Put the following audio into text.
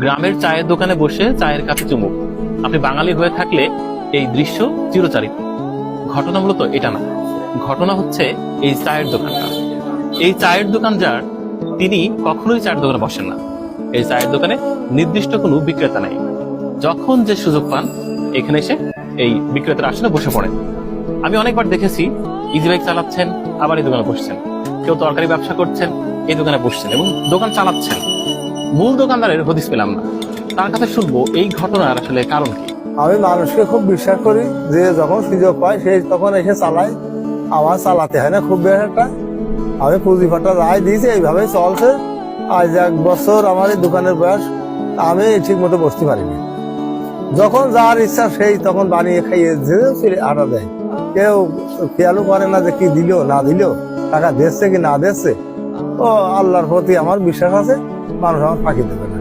গ্রামের চায়ের দোকানে বসে চায়ের কাছে চুমুক। আপনি বাঙালি হয়ে থাকলে এই দৃশ্য চিরচারিত। ঘটনা মূলত এটা না। ঘটনা হচ্ছে এই চায়ের দোকানটা। এই চায়ের দোকান যার, তিনি কখনোই চায়ের দোকানে বসেন না। এই চায়ের দোকানে নির্দিষ্ট কোনো বিক্রেতা নেই। যখন যে সুযোগ পান, এখানে এসে এই বিক্রেতার আসলে বসে পড়েন। আমি অনেকবার দেখেছি, ইজি বাইক চালাচ্ছেন, আবার এই দোকানে বসছেন। কেউ তরকারি ব্যবসা করছেন, এই দোকানে বসছেন এবং দোকান চালাচ্ছেন। মূল দোকানদারের হদিস পেলাম না। তার কাছে শুনব এই ঘটনার আসলে কারণ কি? আমি মানুষকে খুব বিশ্বাস করি, যে যখন সুযোগ পায় সে তখন এসে চালায়। আমার চালাতে হয় না খুব বেশ একটা। আমি পুঁজি ফাটা রায় দিয়েছি, এইভাবেই চলছে। আজ এক বছর আমার এই দোকানের বয়স, আমি ঠিক মতো বসতে পারিনি। যখন যার ইচ্ছা সেই তখন বানিয়ে খাইয়ে ফিরে আটা দেয়। কেউ খেয়ালও করে না যে কি দিল, না দিল, টাকা দিচ্ছে কি না দিচ্ছে ও আল্লাহর প্রতি আমার বিশ্বাস আছে। মানুষ আমার ফাঁকি দেবে